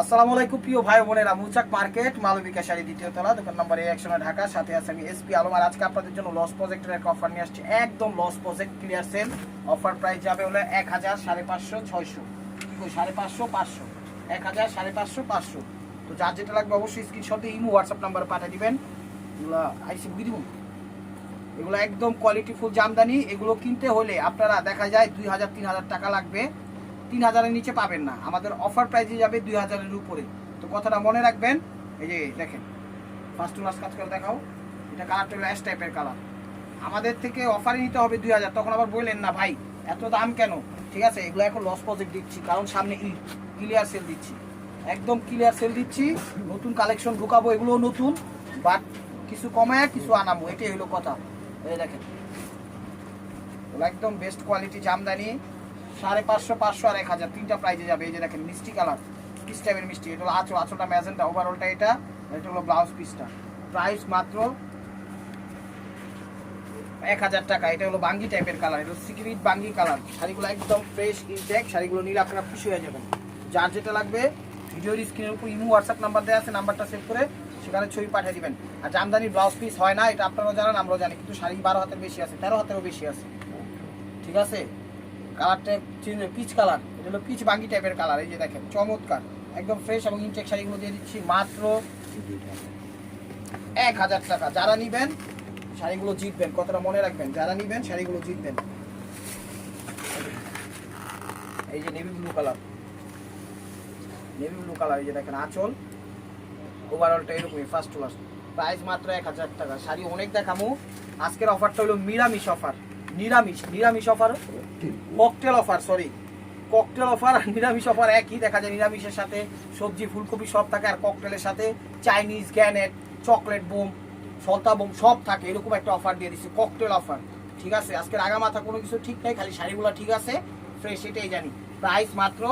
আসসালামু আলাইকুম, প্রিয় ভাই বোনেরা। মুচাক মার্কেট মালবিকা শাড়ি দ্বিতীয় তলা, দোকান নম্বর একশো ঢাকা, সাথে আছে আমি এসপি আলম। আর আজকে আপনাদের জন্য লস প্রজেক্টের একটা অফার নিয়ে আসছি। একদম loss project clear sale offer price যাবে হলো এক হাজার সাড়ে পাঁচশো ছয়শো। কি সাড়ে পাঁচশো পাঁচশো। এক হাজার সাড়ে পাঁচশো পাঁচশো। তো যার যেটা লাগবে অবশ্যই স্ক্রিনশটে ইমো হোয়াটসঅ্যাপ নাম্বার পাঠিয়ে দিবেন। এগুলো আইসি বুঝি দিব। এগুলো একদম কোয়ালিটি ফুল জামদানি। এগুলো কিনতে হলে আপনারা দেখা যায় দুই হাজার, তিন হাজার টাকা লাগবে। তিন হাজারের নিচে পাবেন না। আমাদের অফার প্রাইসে যাবে দুই হাজারের উপরে। তো কথাটা মনে রাখবেন, এই যে দেখেন ফার্স্ট টু লাস্ট কাজ করে দেখাও, এটা কালারটা হলো অ্যাশ টাইপের কালার আমাদের থেকে অফারে নিতে হবে দুই হাজার, তখন আবার বললেন, না ভাই, এত দাম কেন? ঠিক আছে, এগুলো এখন লস প্রজেক্ট দিচ্ছি, কারণ সামনে ঈদ ক্লিয়ার সেল দিচ্ছি। একদম ক্লিয়ার সেল দিচ্ছি, নতুন কালেকশন ঢুকাবো এগুলো নতুন বাট কিছু কমায়, কিছু আনামো এটাই হলো কথা। এই দেখেন, একদম বেস্ট কোয়ালিটি জামদানি সাড়ে পাঁচশো পাঁচশো আর এক হাজার। তিনটা প্রাইজে যাবে। এই যে দেখেন, মিষ্টি কালার পিস টাইপের মিষ্টি। এটা হলো আঁচল। আঁচলটা ম্যাজেন্টা। ওভারঅলটা এটা এটা হলো ব্লাউজ পিসটা প্রাইস মাত্র এক হাজার টাকা। এটা হলো বাঙ্গি টাইপের কালার এটা সিকিউরিট বাঙ্গি কালার শাড়িগুলো একদম ফ্রেশ ইনটেক শাড়িগুলো নিলে আপনারা খুশি হয়ে যাবেন। যার যেটা লাগবে, ভিডিওর স্ক্রিনের উপর ইমো হোয়াটসঅ্যাপ নাম্বার দেওয়া আছে নাম্বারটা সেভ করে সেখানে ছবি পাঠিয়ে দিবেন। আর জামদানি ব্লাউজ পিস হয় না, এটা আপনারাও জানেন, আমরাও জানি। কিন্তু শাড়ি বারো হাতের বেশি আছে, তেরো হাতেরও বেশি আছে। ঠিক আছে? কালারটা পিচ কালার এটা হলো পিচ বাঙ্গি টাইপের কালার এই যে দেখেন, চমৎকার, একদম ফ্রেশ এবং ইনটেক শাড়িগুলো দিয়ে দিচ্ছি মাত্র এক হাজার টাকা। যারা নিবেন, শাড়িগুলো জিতবেন কতটা মনে রাখবেন, যারা নিবেন, শাড়িগুলো জিতবেন। এই যে navy blue colour navy blue colour এই যে দেখেন আঁচল ওভারঅলটা এরকমই ফার্স্ট টু লাস্ট প্রাইস মাত্র এক হাজার টাকা, শাড়ি অনেক দেখামু। আজকের অফারটা হলো নিরামিষ অফার নিরামিষ নিরামিষ offer cocktail offer sorry cocktail offer আর নিরামিষ অফার একই দেখা যায়, নিরামিষের সাথে সবজি, ফুলকপি সব থাকে, আর ককটেলের সাথে চাইনিজ গ্যানেট চকলেট বোম, সলতা বোম সব থাকে, এরকম একটা অফার দিয়ে দিচ্ছে ককটেল অফার ঠিক আছে আজকে আগা মাথা কোনো কিছু ঠিক নেই, খালি শাড়িগুলো ঠিক আছে ফ্রেশ এটাই জানি। প্রাইস মাত্র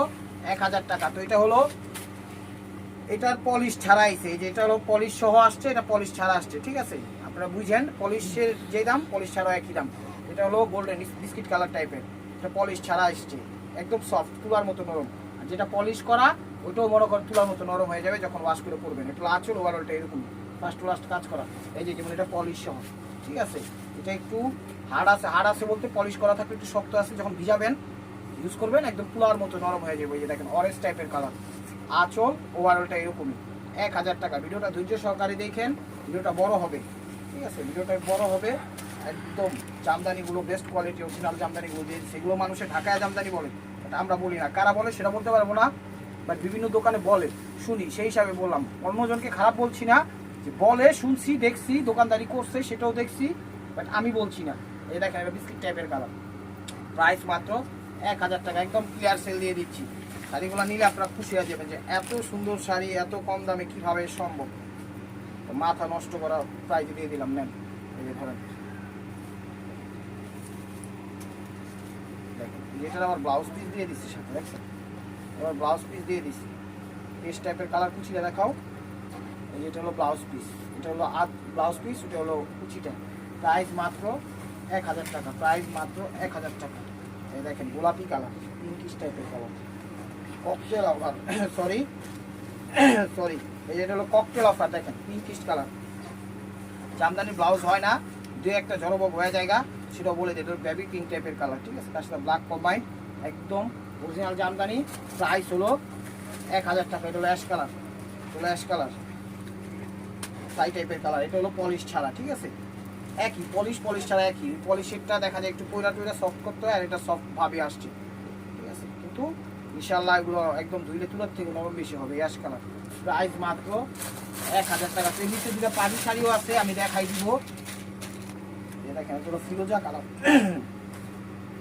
এক হাজার টাকা। তো এটা হলো, এটার পলিশ ছাড়া আইছে যে এটা হলো পলিশ সহ আসছে, এটা পলিশ ছাড়া আসছে, ঠিক আছে? আপনারা বুঝেন পলিশের যে দাম পলিশ ছাড়াও একই দাম। এটা হলো গোল্ডেন বিস্কিট কালার টাইপের এটা পলিশ ছাড়া আসছে একদম সফট তুলার মতো নরম। আর যেটা পলিশ করা, ওইটাও মনে করেন তুলার মতো নরম হয়ে যাবে যখন ওয়াশ করে পরবেন। এটা আঁচল ওভারঅলটা এরকম ফার্স্ট টু লাস্ট কাজ করা। এই যে যেমন এটা পলিশ সহ, ঠিক আছে? এটা একটু হার্ড আছে হার্ড আছে বলতে পলিশ করা থাকলে একটু শক্ত আছে, যখন ভিজাবেন ইউজ করবেন, একদম তুলার মতো নরম হয়ে যাবে। এই যে দেখেন অরেঞ্জ টাইপের কালার আঁচল ওভারঅলটা এরকমই। এক হাজার টাকা। ভিডিওটা ধৈর্য সহকারে দেখেন, ভিডিওটা বড় হবে। ঠিক আছে? ভিডিওটা বড় হবে। একদম জামদানিগুলো বেস্ট কোয়ালিটি অরিজিনাল জামদানিগুলো দিয়ে সেগুলো মানুষের ঢাকায় জামদানি বলে বাট আমরা বলি না। কারা বলে সেটা বলতে পারব না বাট বিভিন্ন দোকানে বলে, শুনি, সেই হিসাবে বললাম। অন্যজনকে খারাপ বলছি না, যে বলে, শুনছি, দেখছি, দোকানদারি করছে, সেটাও দেখছি বাট আমি বলছি না। এই দেখেন, এটা বিস্কিট টাইপের কালার প্রাইস মাত্র এক হাজার টাকা, একদম ক্লিয়ার সেল দিয়ে দিচ্ছি। শাড়িগুলো নিলে আপনারা খুশি হয়ে যাবেন যে এত সুন্দর শাড়ি, এত কম দামে কীভাবে সম্ভব? মাথা নষ্ট করা প্রাইজ দিয়ে দিলাম, নেন। এই যে ধরেন। এটার আবার ব্লাউজ পিস দিয়ে দিচ্ছি সাথে, দেখছেন? এবার ব্লাউজ পিস দিয়ে দিচ্ছি। পেস্ট টাইপের কালার কুচিটা দেখাও। এই এটা হলো ব্লাউজ পিস এটা হলো আধ ব্লাউজ পিস এটা হলো কুচিটা। প্রাইস মাত্র এক হাজার টাকা প্রাইস মাত্র এক হাজার টাকা। এই দেখেন, গোলাপি কালার পিঙ্কিশ টাইপের colour cocktail offer sorry sorry এই যে এটা হলো ককটেল অফার দেখেন পিঙ্কিশ কালার জামদানি ব্লাউজ হয় না, দু একটা জড়বব হয়ে জায়গা সেটা বলে দিই, এটা বেবি পিঙ্ক টাইপের কালার ঠিক আছে? তার সাথে ব্ল্যাক কম্বাইন একদম অরিজিনাল জামদানি প্রাইস হলো এক হাজার টাকা, এটা হলো অ্যাশ কালার হলো অ্যাশ কালার সাই টাইপের কালার এটা হলো পলিশ ছাড়া, ঠিক আছে? একই পলিশ পলিশ ছাড়া একই পলিশেরটা দেখা যায় একটু পয়লা টয়লা সফট করতে হয় আর এটা সফট ভাবে আসছে, ঠিক আছে? কিন্তু ইনশাল্লাহ এগুলো একদম ধুইলে তুলার থেকে নরম বেশি হবে অ্যাশ কালার প্রাইস মাত্র এক হাজার টাকা নিচে দুটো পানি শাড়িও আছে, আমি দেখাই দিব। এই দেখেন এটা ফিরোজা কালার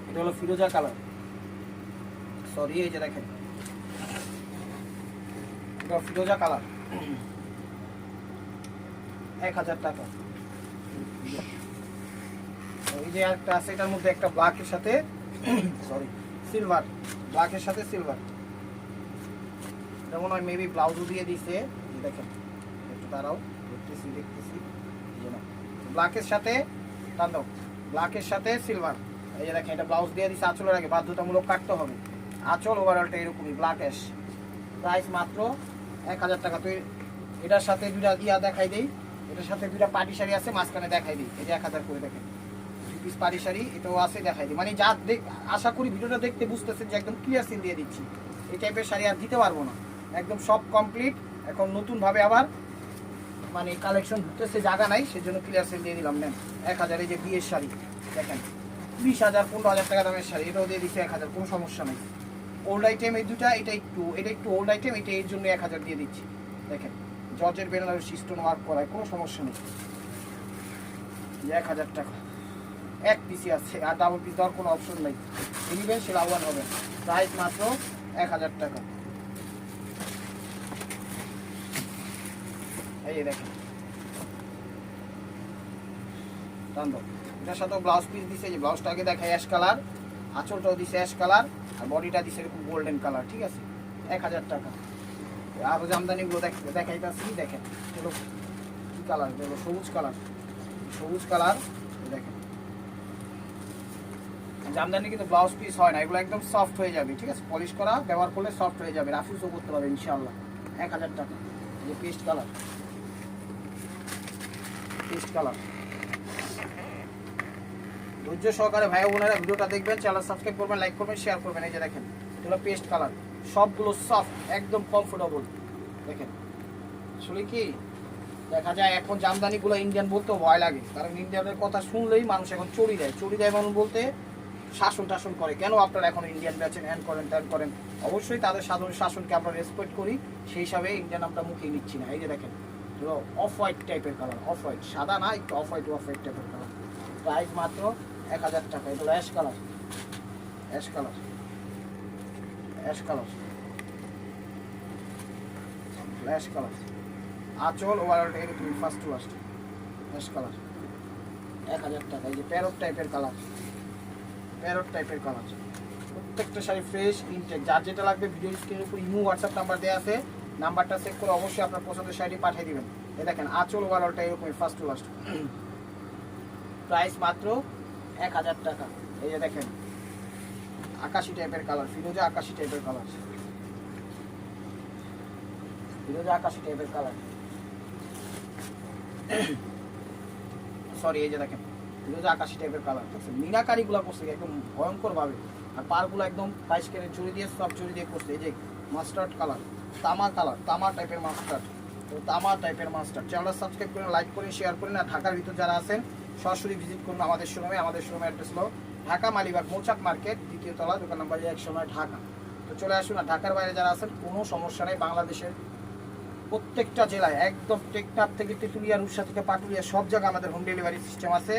এটা হলো ফিরোজা কালার সরি এই যে দেখেন। এটা ফিরোজা কালার এক হাজার টাকা। এই যে একটা আছে, এটার মধ্যে একটা ব্ল্যাকের সাথে সরি সিলভার ব্ল্যাকের সাথে সিলভার যেমন হয় মেবি ব্লাউজও দিয়ে দিছে। দেখেন, একটু দাঁড়াও, দেখতেছি দেখতেছি। ব্ল্যাকের সাথে টান ব্ল্যাকের সাথে সিলভার এই যে দেখেন, এটা ব্লাউজ দিয়ে দিছে আঁচলের আগে, বাধ্যতামূলক কাটতে হবে। আঁচল ওভারঅলটা এরকমই ব্ল্যাক অ্যাশ প্রাইস মাত্র এক হাজার টাকা। তো এটার সাথে দুটা ইয়া দেখাই দেই। এটার সাথে দুটা পাটি শাড়ি আছে, মাঝখানে দেখাই দিই। যে এক হাজার করে দেখেন। পিস পাটি শাড়ি, এটাও আছে, দেখাই দিই। মানে যা দেখ আশা করি ভিডিওটা দেখতে বুঝতেছেন যে একদম ক্লিয়ার সিন দিয়ে দিচ্ছি। এই টাইপের শাড়ি আর দিতে পারব না। একদম সব কমপ্লিট এখন নতুনভাবে আবার মানে কালেকশন ঢুকতেছে, জায়গা নাই, সেজন্য ক্লিয়ার সেল দিয়ে দিলাম, নেন। এক হাজার এই যে বিয়ের শাড়ি, দেখেন। বিশ হাজার, পনেরো হাজার টাকা দামের শাড়ি, এটাও দিয়ে দিচ্ছে এক হাজার, কোনো সমস্যা নেই। ওল্ড আইটেম এই দুটা এটা একটু এটা একটু ওল্ড আইটেম এটা এর জন্য এক হাজার দিয়ে দিচ্ছি। দেখেন জর্জের বেনারস স্টোন ওয়ার্ক করায়, কোনো সমস্যা নেই। এক হাজার টাকা। এক পিসি আছে, আর ডাবল পিস দেওয়ার কোনো অপশন নেই। নেবেন সে লাভবান হবে প্রাইস মাত্র এক হাজার টাকা। এই যে দেখেন। টান এটার সাথে ব্লাউজ পিস দিছে যে ব্লাউজটাকে দেখায় অ্যাশ কালার দিছে অ্যাশ কালার আর বডিটা গোল্ডেন কালার ঠিক আছে? এক হাজার টাকা। আরও জামদানিগুলো কী কালার সবুজ কালার সবুজ কালার দেখেন। জামদানি কিন্তু ব্লাউজ পিস হয় না, এগুলো একদম সফট হয়ে যাবে, ঠিক আছে? পলিশ করা, ব্যবহার করলে সফট হয়ে যাবে রাফিউজও করতে পারবে, ইনশাআল্লাহ। এক হাজার টাকা। যে পেস্ট কালার পেস্ট কালার ধৈর্য সহকারে ভাই বোনেরা ভিডিওটা দেখবেন চ্যানেল সাবস্ক্রাইব করবেন লাইক করবেন শেয়ার করবেন। এই যে দেখেন, এগুলো পেস্ট কালার সবগুলো সফট একদম কমফোর্টেবল দেখেন, আসলে কি, দেখা যায় এখন জামদানিগুলো ইন্ডিয়ান বলতে ভয় লাগে। কারণ ইন্ডিয়ানের কথা শুনলেই মানুষ এখন চড়ি দেয়। চড়ি দেয় মানুষ বলতে শাসন টাসন করে। কেন আপনারা এখন ইন্ডিয়ান বেচেন হ্যান করেন ত্যান করেন? অবশ্যই তাদের সাধারণ শাসনকে আমরা রেসপেক্ট করি। সেই হিসাবে ইন্ডিয়ান আমরা মুখে নিচ্ছি না। এই যে দেখেন অফ হোয়াইট টাইপের কালার অফ হোয়াইট সাদা না, একটু অফ হোয়াইট অফ হোয়াইট টাইপের কালার প্রাইস মাত্র এক হাজার টাকা। এগুলো ash colour ash colour ash colour ash colour আঁচল ওভারঅল এরকম first to last ash colour এক হাজার টাকা। এই যে প্যারট টাইপের কালার প্যারট টাইপের কালার প্রত্যেকটা শাড়ি ফ্রেশ ইনটেক যার যেটা লাগবে ভিডিও স্ক্রিনের উপর ইমো হোয়াটসঅ্যাপ নাম্বার দেওয়া আছে। নাম্বারটা চেক করে অবশ্যই আপনার পছন্দের শাড়ি পাঠিয়ে দিবেন। এই দেখেন, আঁচল ওভারঅলটা এরকমই ফার্স্ট টু লাস্ট প্রাইস মাত্র এক হাজার টাকা। এই যে দেখেন, আকাশি টাইপের কালার ফিরোজা আকাশি টাইপের কালার ফিরোজা আকাশি টাইপের কালার সরি এই যে দেখেন, ফিরোজা আকাশি টাইপের কালার দেখছেন, মিনাকারিগুলো করছে, একদম ভয়ঙ্কর ভাবে আর পারগুলো একদম বাইশ কেরে চুরি দিয়ে, সব চুরি দিয়ে করছে। এই যে মাস্টার্ড কালার তামা কালার, তামা টাইপের মাস্টার তো তামা টাইপের মাস্টার চ্যানেলটা সাবস্ক্রাইব করে লাইক করে শেয়ার করেন। আর ঢাকার ভিতর যারা আছেন, সরাসরি ভিজিট করুন আমাদের শোরুমে আমাদের শোরুমে অ্যাড্রেস হলো ঢাকা মালিবাগ মৌচাক মার্কেট দ্বিতীয় তলা, দোকান নাম্বার একশো নয় ঢাকা। তো চলে আসুন, আর ঢাকার বাইরে যারা আছেন, কোনো সমস্যা নেই। বাংলাদেশের প্রত্যেকটা জেলায়, একদম টেকনাফ থেকে তেঁতুলিয়া, রূপসা থেকে পাটুলিয়া, সব জায়গায় আমাদের হোম ডেলিভারি সিস্টেম আছে।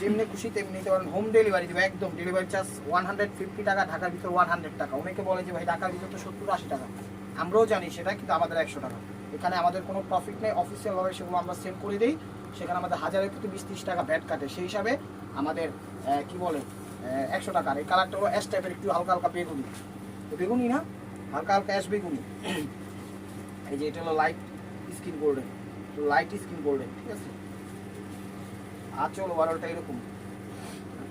যেমনি খুশি তেমনি নিতে পারেন। হোম ডেলিভারি দেবে একদম delivery charge one hundred fifty টাকা, ঢাকার ভিতর ওয়ান হান্ড্রেড টাকা। অনেকে বলে যে, ভাই, ঢাকার ভিতর তো সত্তর, আশি টাকা। আমরাও জানি সেটা, কিন্তু আমাদের একশো টাকা। এখানে আমাদের কোনো প্রফিট নেই। অফিসিয়ালভাবে সেগুলো আমরা সেল করে দিই। সেখানে আমাদের হাজারের প্রতি বিশ ত্রিশ টাকা ব্যাট কাটে। সেই হিসাবে আমাদের কি বলে একশো টাকার এই কালারটা হলো অ্যাশ টাইপের একটু হালকা হালকা বেগুনি। বেগুনি না? হালকা হালকা অ্যাশ বেগুনি। এই যে, এটা হলো light skin golden light skin golden ঠিক আছে? আঁচল ওভারঅলটা এরকম।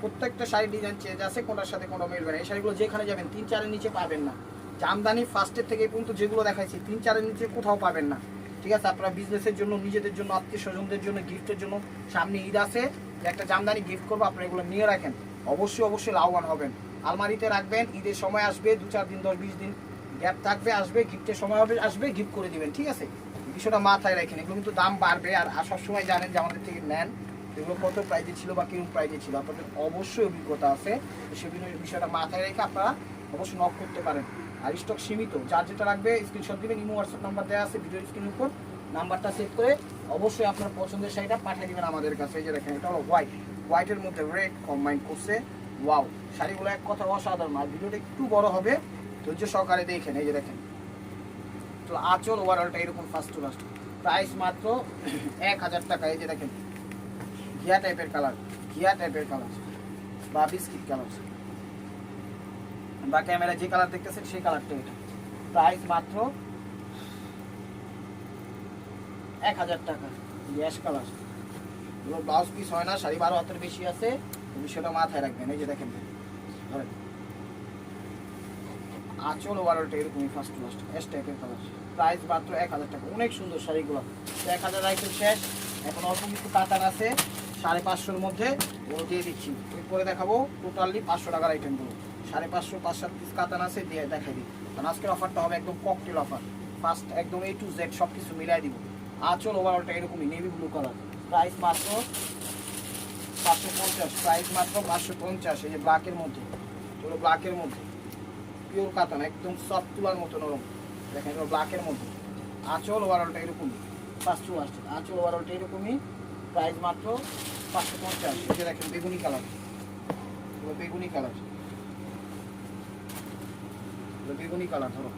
প্রত্যেকটা শাড়ি ডিজাইন চেঞ্জ আছে, কোনটার সাথে কোনটা মিলবে না। এই শাড়িগুলো যেখানে যাবেন, তিন চারের নিচে পাবেন না। জামদানি ফার্স্টের থেকে পর্যন্ত যেগুলো দেখাইছি, তিন চারের নিচে কোথাও পাবেন না। ঠিক আছে, আপনারা বিজনেসের জন্য, নিজেদের জন্য, আত্মীয় স্বজনদের জন্য গিফটের জন্য, সামনে ঈদ আছে একটা জামদানি গিফট করব, আপনারা এগুলো নিয়ে রাখেন। অবশ্যই অবশ্যই লাভবান হবেন। আলমারিতে রাখবেন, ঈদের সময় আসবে, দু চার দিন, দশ, বিশ দিন গ্যাপ থাকবে, আসবে গিফটের সময় হবে, আসবে গিফট করে দিবেন, ঠিক আছে? বিষয়টা মাথায় রাখেন, এগুলো কিন্তু দাম বাড়বে, আর সবসময় জানেন যে আমাদের থেকে নেন। এগুলো কত প্রাইজে ছিল বা কীরকম প্রাইজে ছিল? আপনাদের অবশ্যই অভিজ্ঞতা আছে। সে বিষয়- বিষয়টা মাথায় রেখে আপনারা অবশ্যই নক করতে পারেন। আর স্টক সীমিত, যার যেটা লাগবে স্ক্রিনশট দিবেন, ইমো হোয়াটসঅ্যাপ নাম্বার দেওয়া আছে ভিডিও স্ক্রিনের উপর। নাম্বারটা সেভ করে অবশ্যই আপনার পছন্দের শাড়িটা পাঠিয়ে দেবেন আমাদের কাছে। এই যে দেখেন, এটা হলো হোয়াইট হোয়াইটের মধ্যে রেড কম্বাইন করছে। ওয়াও শাড়িগুলো এক কথা অসাধারণ। আর ভিডিওটা একটু বড় হবে, ধৈর্য সহকারে দেখেন। এই যে দেখেন। তো আচল ওভারঅলটা এরকম ফার্স্ট টু লাস্ট প্রাইস মাত্র এক হাজার টাকা। এই যে দেখেন ঘিয়া টাইপের কালার ঘিয়া টাইপের কালার বা বিস্কিট কালার বা ক্যামেরা যে কালার দেখতেছেন, সেই কালারটা এটা। প্রাইস মাত্র এক হাজার টাকা, গ্যাস কালার এগুলো ব্লাউজ পিস হয় না সাড়ে বারো হাতের বেশি আছে বিষয়টা মাথায় রাখবেন, এই যে দেখেন। আঁচল ওভারঅলটা এরকমই ফার্স্ট লাস্ট এস টাইপের কালার প্রাইস মাত্র এক হাজার টাকা, অনেক সুন্দর শাড়িগুলো। এক হাজার আইটেম শেষ, এখন অল্প কিছু কাতান আছে। সাড়ে পাঁচশোর মধ্যে ওগুলো দিয়ে দিচ্ছি। এরপরে দেখাবো টোটালি পাঁচশো টাকার আইটেমগুলো সাড়ে পাঁচশো, পাঁচ সাত পিস কাতান আছে, দিয়ে দেখাই দিই। কারণ আজকের অফারটা হবে একদম ককটেল অফার ফার্স্ট একদম এ টু জেড সব কিছু মিলাই দিব। আঁচল ওভারঅলটা এরকমই নেভি ব্লু কালার প্রাইস মাত্র পাঁচশো পঞ্চাশ প্রাইস মাত্র পাঁচশো পঞ্চাশ, এই যে ব্ল্যাকের মধ্যে। এগুলো ব্ল্যাকের মধ্যে। পিওর কাতান, একদম সফট তুলার মতো নরম দেখেন এগুলো ব্ল্যাকের মধ্যে। আঁচল ওভারঅলটা এরকমই। ফার্স্ট লাস্ট আঁচল ওভারঅলটা এরকমই। প্রাইস মাত্র পাঁচশো পঞ্চাশ। এটা দেখেন, বেগুনি কালার। বেগুনি কালার। বেগুনি কালার, ধরো।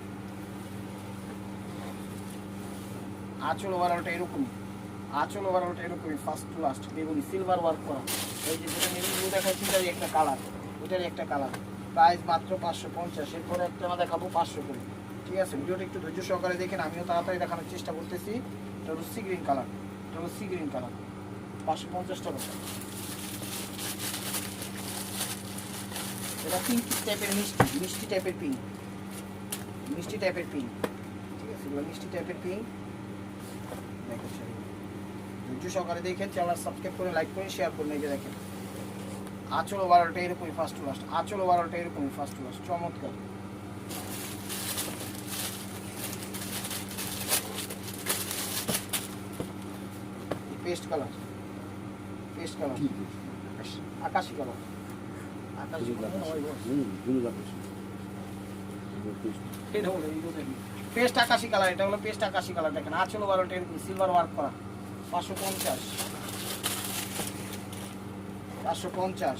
আঁচল ওভারঅলটা এরকমই আঁচল ওভারঅলটা এরকমই ফার্স্ট টু লাস্ট বেগুনি সিলভার ওয়ার্ক করা। এই যে যেটা ব্লু দেখাচ্ছি, এটারই একটা কালার এটারই একটা কালার প্রাইস মাত্র পাঁচশো পঞ্চাশ। এরপরে একটা আমরা দেখাবো পাঁচশো করে। ঠিক আছে? ভিডিওটা একটু ধৈর্য সহকারে দেখেন, আমিও তাড়াতাড়ি দেখানোর চেষ্টা করতেছি। এটা হলো সি গ্রিন কালার এটা হলো সি গ্রিন কালার পাঁচশো পঞ্চাশ টাকা। এটা পিঙ্ক টাইপের মিষ্টি মিষ্টি টাইপের পিঙ্ক মিষ্টি টাইপের পিঙ্ক ঠিক আছে, এগুলো মিষ্টি টাইপের পিঙ্ক দেখো ছবি। ধৈর্য সহকারে দেখেন চ্যানেল সাবস্ক্রাইব করে লাইক করে শেয়ার করে নিয়ে দেখেন। আচল ওভারঅলটা এরকমই ফার্স্ট টু লাস্ট আচল ওভারঅলটা এরকমই ফার্স্ট টু লাস্ট চমৎকার। পেস্ট কালার আকাশি কালার পেস্ট আকাশি কালার এটা হলো পেস্ট আকাশি কালার। দেখেন আচল এরকম সিলভার ওয়ার্ক করা। পাঁচশো পঞ্চাশ। পাঁচশো পঞ্চাশ।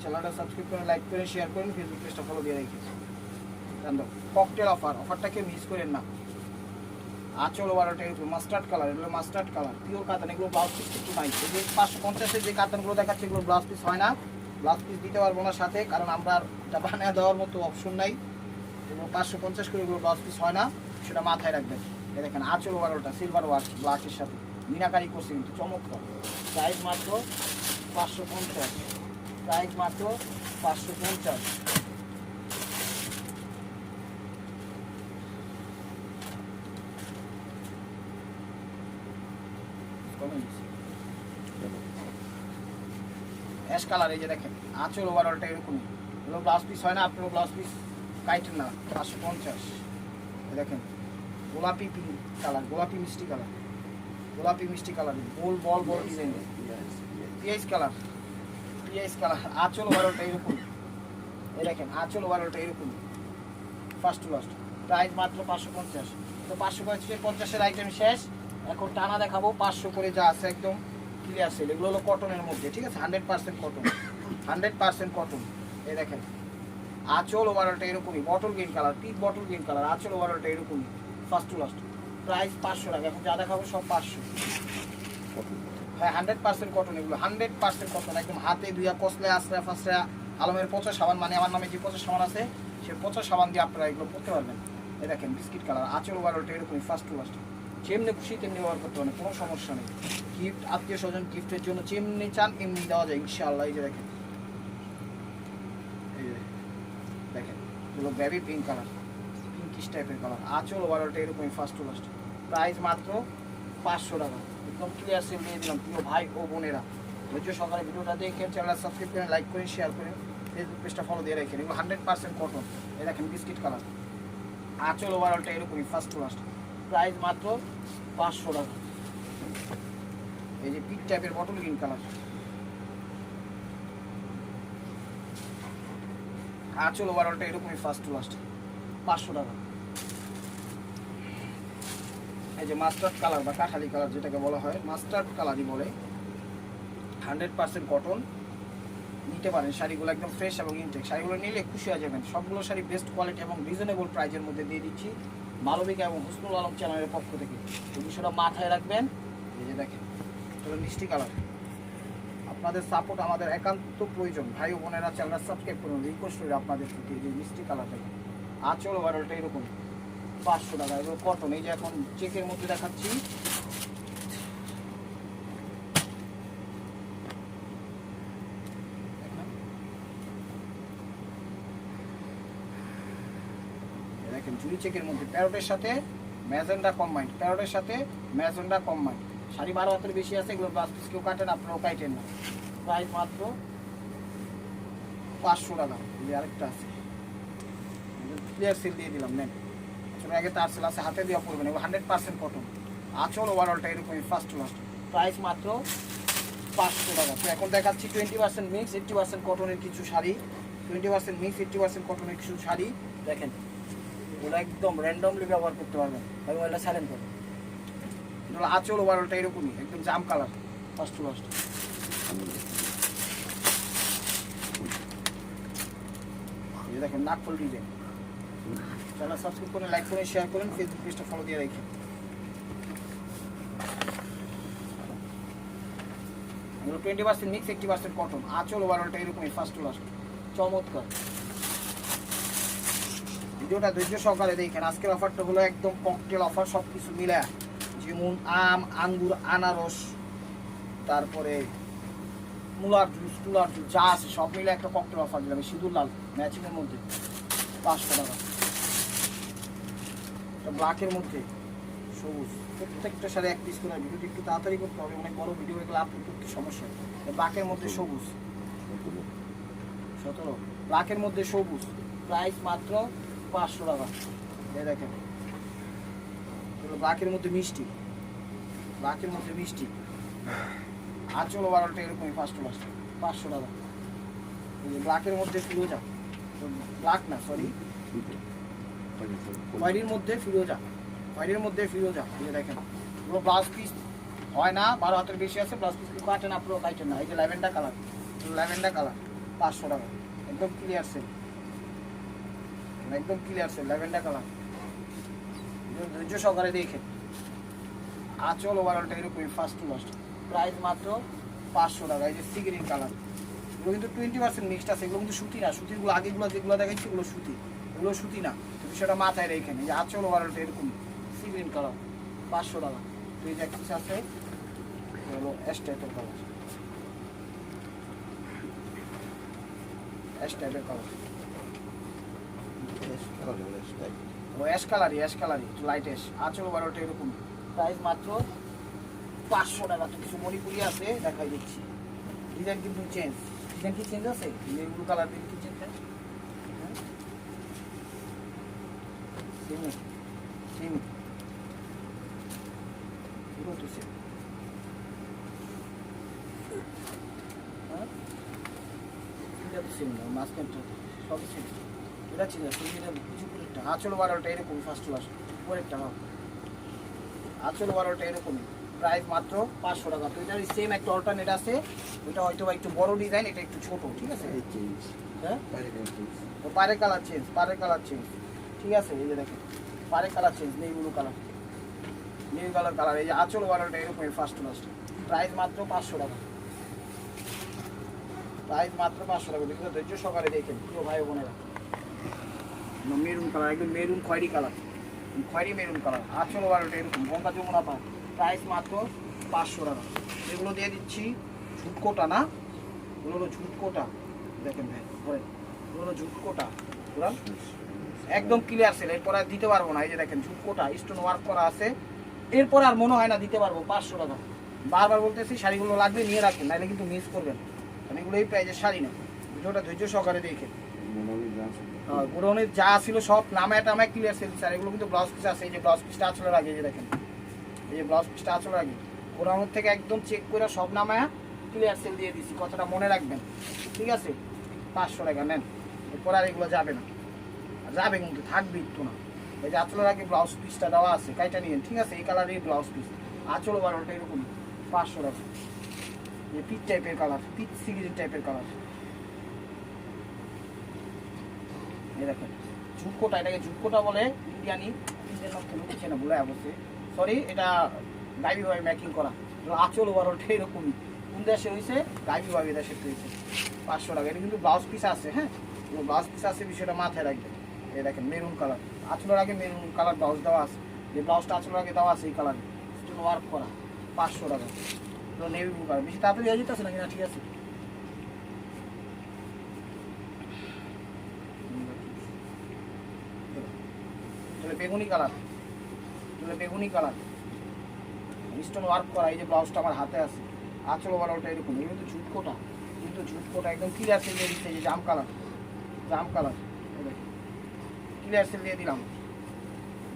চ্যানেলটা সাবস্ক্রাইব করে লাইক করে শেয়ার করেন ফেসবুক পেজটা ফলো দিয়ে রেখেছি। ককটেল অফার অফারটাকে মিস করেন না। আচল এরকম মাস্টার্ড কালার এগুলো মাস্টার্ড কালার পিওর কাতান এগুলো ব্লাউজ পিস কিছু নাই। এই যে পাঁচশো পঞ্চাশের যে কাতানগুলো দেখাচ্ছে, এগুলো ব্লাউজ পিস হয় না। ব্লাউজ পিস দিতে পারব না সাথে, কারণ আমরা এটা বানিয়ে দেওয়ার মতো অপশন নাই। এবং পাঁচশো পঞ্চাশ করে এগুলো ব্লাউজ পিস হয় না, সেটা মাথায় রাখবেন। এই দেখেন, আচল ওভারটা সিলভার ওয়ার্ক ব্লাকের সাথে। মিনাকারি করছে কিন্তু, চমৎকার। প্রাইস মাত্র পাঁচশো পঞ্চাশ। প্রাইস মাত্র পাঁচশো পঞ্চাশ। অ্যাশ কালার এই যে দেখেন আঁচল ওভারঅলটা এরকমই। এগুলো ব্লাউজ পিস হয় না আপনার ব্লাউজ পিস কাইটেন না পাঁচশো পঞ্চাশ। দেখেন গোলাপি পিঙ্ক কালার গোলাপি মিষ্টি কালার গোলাপি মিষ্টি কালার গোল ball ball design peach colour peach colour আঁচল ওভারঅলটা এরকম এই দেখেন আঁচল ওভারঅলটা এরকম ফার্স্ট টু লাস্ট প্রাইস মাত্র পাঁচশো পঞ্চাশ। তো পাঁচশো পঞ্চাশের পঞ্চাশের আইটেম শেষ। এখন টানা দেখাবো পাঁচশো করে যা আছে একদম। ক্লিয়ার সেল এগুলো হলো কটনের মধ্যে, ঠিক আছে? Hundred percent cotton hundred percent cotton এই দেখেন। আঁচল ওভারঅলটা এরকমই। Bottle green colour pick bottle green colour আঁচল ওভারঅলটা এরকমই। ফার্স্ট টু লাস্ট প্রাইস পাঁচশো টাকা। এখন যা দেখাবো সব পাঁচশো। হ্যাঁ হান্ড্রেড পার্সেন্ট কটন এগুলো। হান্ড্রেড পার্সেন্ট কটন একদম হাতে ধুইয়া কষলে আশ্রা ফাসরা আলমের পচা সাবান মানে আমার নামে যে পচা সাবান আছে, সে পচা সাবান দিয়ে আপনারা এগুলো পড়তে পারবেন। এ দেখেন, বিস্কিট কালার আঁচল ওভারঅলটা এরকমই ফার্স্ট টু লাস্ট যেমনি খুশি, তেমনি ব্যবহার করতে পারেন, কোনো সমস্যা নেই। গিফট আত্মীয় স্বজন গিফটের জন্য যেমনি চান, এমনি দেওয়া যায়, ইনশাআল্লাহ। এই যে দেখেন। দেখেন বেবি পিঙ্ক কালার পিঙ্কিশ টাইপের কালার আঁচল ওভারঅলটা এরকমই ফার্স্ট টু লাস্ট প্রাইস মাত্র পাঁচশো টাকা। একদম ক্লিয়ার সেল দিয়ে দিলাম প্রিয় ভাই ও বোনেরা। ধৈর্য সকালে ভিডিওটা দেখে চ্যানেল সাবস্ক্রাইব করেন লাইক করেন শেয়ার করেন ফেসবুক পেজটা ফলো দিয়ে রাখেন। এগুলো হান্ড্রেড পার্সেন্ট কটন এই দেখেন বিস্কিট কালার আঁচল ওভারঅলটা এরকমই ফার্স্ট টু লাস্ট প্রাইস মাত্র পাঁচশো টাকা। এই যে পিক টাইপের বটল গ্রিন কালার আঁচল ওভারঅলটা এরকমই ফার্স্ট টু লাস্ট পাঁচশো টাকা। এই যে মাস্টার্ড কালার বা কাঠালি কালার যেটাকে বলা হয় মাস্টার্ড কালারই বলে। হান্ড্রেড পার্সেন্ট কটন নিতে পারেন, শাড়িগুলো একদম ফ্রেশ এবং ইনটেক শাড়িগুলো নিলে খুশি হয়ে যাবেন। সবগুলো শাড়ি বেস্ট কোয়ালিটি এবং রিজনেবল প্রাইজের মধ্যে দিয়ে দিচ্ছি। মালবিকা এবং হুসনুল আলম চ্যানেলের পক্ষ থেকে। তুমি সেটা মাথায় রাখবেন। এই যে দেখেন তবে মিষ্টি কালার। আপনাদের সাপোর্ট আমাদের একান্ত প্রয়োজন। ভাই বোনেরা চ্যানেলটা সাবস্ক্রাইব করুন রিকোয়েস্ট করি আপনাদের প্রতি যে মিষ্টি কালার আঁচল ওভারঅলটা এরকম। পাঁচশো টাকা এবং কটন এই যে এখন চেকের মধ্যে দেখাচ্ছি দেখেন। জুড়ি চেকের মধ্যে, প্যারোটের সাথে ম্যাজেন্ডা কম্বাইন্ড প্যারোটের সাথে ম্যাজেন্ডা কম্বাইন্ড শাড়ি বারো হাতের বেশি আছে, এগুলো ব্লাউজ পিস কেউ কাটেন আপনারাও কাটেন না। প্রাইস মাত্র পাঁচশো টাকা। এই আরেকটা আছে। ক্লিয়ার সেল দিয়ে দিলাম, নেন। আসলে আগে তার সেল আছে, হাতে দেওয়া পড়বেন এগুলো হান্ড্রেড পার্সেন্ট কটন আচল ওভারঅলটা এরকমই ফার্স্ট টু লাস্ট প্রাইস মাত্র পাঁচশো টাকা। তো এখন দেখাচ্ছি twenty percent mix eighty percent কটনের কিছু sari. Twenty percent mix eighty percent কটনের কিছু শাড়ি। দেখেন। ওগুলো একদম র্যান্ডমলি ব্যবহার করতে পারবেন আমি ওগুলো সাইলেন্ট করব এগুলো আচল ওভারঅলটা এরকমই, একদম জাম কালার ফার্স্ট টু যে দেখেন নাকফুল ডিজাইন। চ্যানেল সাবস্ক্রাইব করে লাইক করে শেয়ার করেন ফেসবুক পেজটা ফলো দিয়ে রাখেন এগুলো twenty percent mix eighty percent cotton আচল ওভারঅলটা এরকমই ফার্স্ট টু লাস্ট চমৎকার। ভিডিওটা ধৈর্য সহকারে দেখেন। আজকের অফারটা হলো একদম ককটেল অফার সব কিছু মিলে। যেমন আম আঙ্গুর আনারস তারপরে মুলার জুস টুলার জুস যা আছে সব মিলে একটা ককটেল অফার দিলাম। সিঁদুর লাল ম্যাচিংয়ের মধ্যে পাঁচশো টাকা। ব্ল্যাকের মধ্যে সবুজ। প্রত্যেকটা সাথে এক পিস করে। ভিডিওটি একটু তাড়াতাড়ি করতে হবে অনেক বড় ভিডিও এগুলো আপলোড করতে সমস্যা। ব্ল্যাকের মধ্যে সবুজ। সতেরো। ব্ল্যাকের মধ্যে সবুজ। প্রাইস মাত্র পাঁচশো টাকা। এই দেখেন। এগুলো ব্ল্যাকের মধ্যে মিষ্টি। ব্ল্যাকের মধ্যে মিষ্টি। আঁচল বারোটা এরকমই পাঁচশো পাঁচশো পাঁচশো টাকা। ব্ল্যাকের মধ্যে ফিরোজা ব্ল্যাক না সরি খয়েরির মধ্যে ফিরোজা খয়েরির মধ্যে ফিরোজা এই দেখেন। পুরো ব্লাউজ পিস হয় না, বারো হাতের বেশি আছে, ব্লাউজ পিস কাটেন না, পুরো কাটেন না। এই যে ল্যাভেন্ডার কালার। Lavender colour. পাঁচশো টাকা। একদম ক্লিয়ার সেল একদম ক্লিয়ার সেল ল্যাভেন্ডার কালার ধৈর্য সহকারে দেখে। আচল ওভারঅলটা এরকমই ফার্স্ট টু লাস্ট প্রাইস মাত্র পাঁচশো টাকা, এই যে সি গ্রিন কালার এগুলো কিন্তু টোয়েন্টি পার্সেন্ট মিক্সড আছে, এগুলো কিন্তু সুতি না। সুতিরগুলো আগেগুলো যেগুলো দেখাচ্ছি, এগুলো সুতি। এগুলো সুতি না। তো বিষয়টা মাথায় রেখে এই যে আচল ওভারঅলটা এরকম। সি গ্রিন কালার পাঁচশো টাকা। তো এই যে এক আছে হলো অ্যাশ টাইপের কালার অ্যাশ টাইপের কালার অ্যাশ কালারই অ্যাশ কালারই লাইট অ্যাশ আচল বারোটা এরকম। প্রাইস মাত্র পাঁচশো টাকা। তো কিছু মণিপুরি আছে, দেখাই দিচ্ছি। ডিজাইন কিন্তু চেঞ্জ ডিজাইন কি চেঞ্জ আছে? ব্লু কালার দিন কি চেঞ্জ সেমি পুরো তো সেম হ্যাঁ এটা তো সেম না মাঝখানটা সবই সেম এটা ছিল এটা কিছু পরেরটা আঁচল বারোটা এরকম ফার্স্ট ক্লাস পরেরটা হ্যাঁ আঁচল বারোটা এরকমই প্রাইস মাত্র পাঁচশো টাকা। তো এটার সেম একটা অল্টারনেট আছে ওইটা হয়তো একটু বড় ডিজাইন এটা একটু ছোট ঠিক আছে? হ্যাঁ? পারে কালার চেঞ্জ পারে কালার চেঞ্জ ঠিক আছে এই যে দেখেন পারে কালার চেঞ্জ নেই ব্লু কালার নেই কালার কালার এই যে আঁচল বারোটা এরকমই ফার্স্ট ক্লাস প্রাইস মাত্র পাঁচশো টাকা। প্রাইস মাত্র পাঁচশো টাকা দেখুন ধৈর্য সহকারে দেখেন প্রিয় ভাই বোনেরা। মেরুন কালার একদম মেরুন খয়েরি কালার খয়েরি মেরুন কালার আটশো বারোটা এরকম, গঙ্গা যমুনা পা প্রাইস মাত্র পাঁচশো টাকা। এগুলো দিয়ে দিচ্ছি ঝুটকোটা, না? এগুলো হলো ঝুটকোটা। দেখেন ভাই হলো ঝুটকোটা। বুঝলাম একদম ক্লিয়ার সেল এরপর আর দিতে পারব না। এই যে দেখেন, ঝুটকোটা স্টোন ওয়ার্ক করা আছে। এরপর আর মনে হয় না দিতে পারব, পাঁচশো টাকা। বারবার বলতেছি, শাড়িগুলো লাগবে, নিয়ে রাখেন, নাহলে কিন্তু মিস করবেন। কারণ এগুলো এই প্রাইজের শাড়ি না। ভিডিওটা ধৈর্য সহকারে দেখেন। গোডাউনের যা ছিল সব নামে টামে ক্লিয়ার সেল স্যার। এগুলো কিন্তু ব্লাউজ পিস আছে, এই যে ব্লাউজ পিসটা আসলে আগে যে দেখেন। এই যে ব্লাউজ পিসটা আসলে আগে। গোডাউনের থেকে একদম চেক করে সব নামায় ক্লিয়ার সেল দিয়ে দিছি, কথাটা মনে রাখবেন। ঠিক আছে? পাঁচশো টাকা, নেন। এরপর আর এগুলো যাবে না। যাবে কিন্তু, থাকবে একটু না। এই যে আঁচলের আগে ব্লাউজ পিসটা দেওয়া আছে, কাইটা নিয়েন, ঠিক আছে? এই কালারের ব্লাউজ পিস আঁচল বারোটা এরকম পাঁচশো টাকা। এই পিচ টাইপের কালার পিচ সিগিরি টাইপের কালার এই দেখেন ঝুটকোটা এটাকে ঝুটকোটা বলে ইন্ডিয়ানি ইন্ডিয়ান নাম কোনো কিছু না বলে অবশ্যই। সরি এটা গাইবি ভাবে মেকিং করা আচল ওভারঅলটা এরকমই। কোন দেশে হয়েছে গাইবি ভাবে দেশে হয়েছে পাঁচশো টাকা। এটা কিন্তু ব্লাউজ পিস আছে হ্যাঁ? ব্লাউজ পিস আছে, বিষয়টা মাথায় রাখবেন। এই দেখেন মেরুন কালার আচলের আগে মেরুন কালার ব্লাউজ দেওয়া আছে। যে ব্লাউজটা আচলের আগে দেওয়া আছে, এই কালার ওয়ার্ক করা। পাঁচশো টাকা। তো নেভি ব্লু কালার বেশি তাড়াতাড়ি হয়ে যেতেছে না, ঠিক আছে। বেগুনি কালার এগুলো বেগুনি কালার স্টোন ওয়ার্ক করা, এই যে ব্লাউজটা আমার হাতে আছে। আঁচল ওভারঅলটা এরকম। এগুলো তো ঝুটকোটা। কিন্তু ঝুটকোটা একদম ক্লিয়ার সেল দিয়ে দিচ্ছে যে জাম কালার জাম কালার ক্লিয়ার সেল দিয়ে দিলাম।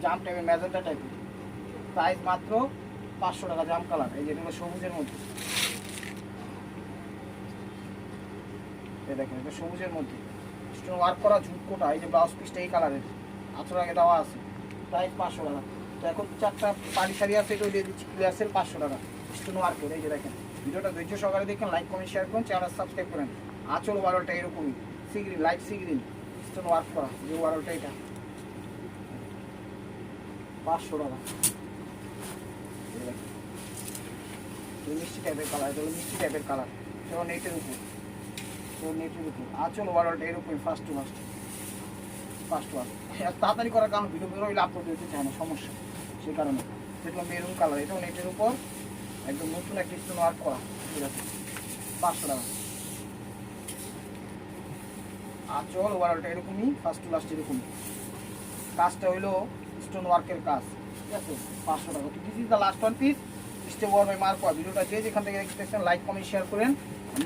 জাম টাইপের ম্যাজেন্টা টাইপের প্রাইস মাত্র পাঁচশো টাকা জাম কালার এই যে এগুলো সবুজের মধ্যে। এই দেখেন, এটা সবুজের মধ্যে। স্টোন ওয়ার্ক করা ঝুটকোটা, এই যে ব্লাউজ পিসটা এই কালারের আঁচল আগে দেওয়া আছে। প্রাইস পাঁচশো টাকা। তো এখন চারটা পাড়ি শাড়ি আছে দিয়ে দিচ্ছি। ক্লিয়ার পাঁচশো টাকা। স্টোন ওয়ার্ক করে, এই যে দেখেন। ভিডিওটা ধৈর্য সহকারে দেখেন লাইক কমেন্ট শেয়ার করুন চ্যানেল সাবস্ক্রাইব করেন। আঁচল ওয়ারলটা এরকমই। Sea green light sea green stone work করা, যে ওয়ারলটা এটা। পাঁচশো টাকা। মিষ্টি টাইপের কালার এটা মিষ্টি টাইপের কালার সেটা নেটের উপর। তো নেটের উপর। আঁচল ওয়ারলটা এরকমই ফার্স্ট টু ফার্স্ট ফার্স্ট ওয়ার তাড়াতাড়ি করার কারণ ভিডিও বেরো হইলে আপলোড দিতে চায় না, সমস্যা। সেই কারণে। সেটা মেরুন কালার এটাও নেটের উপর একদম নতুন একটা স্টোন ওয়ার্ক করা। ঠিক আছে? পাঁচশো টাকা। আর চল ওভারঅলটা এরকমই ফার্স্ট টু লাস্ট এরকমই। কাজটা হইল স্টোন ওয়ার্কের কাজ। ঠিক আছে? পাঁচশো টাকা। তো this is the last one piece stay war by mark ভিডিওটা যে যেখান থেকে দেখতেছেন লাইক কমেন্ট শেয়ার করেন।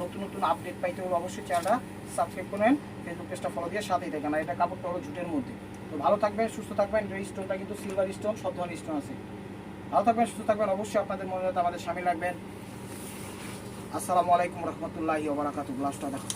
নতুন নতুন আপডেট পাইতে হলে অবশ্যই চ্যানেলটা সাবস্ক্রাইব করেন ফেসবুক পেজটা ফলো দিয়ে সাথেই থাকেন, আর এটা কাপড়টা হলো জুটের মধ্যে। তো ভালো থাকবেন, সুস্থ থাকবেন স্টোনটা কিন্তু সিলভার স্টোন সব ধরনের স্টোন আছে। ভালো থাকবেন, সুস্থ থাকবেন, অবশ্যই আপনাদের মনে আমাদের সামিল রাখবেন। আসসালামু আলাইকুম রহমতুল্লাহি লাস্টটা দেখো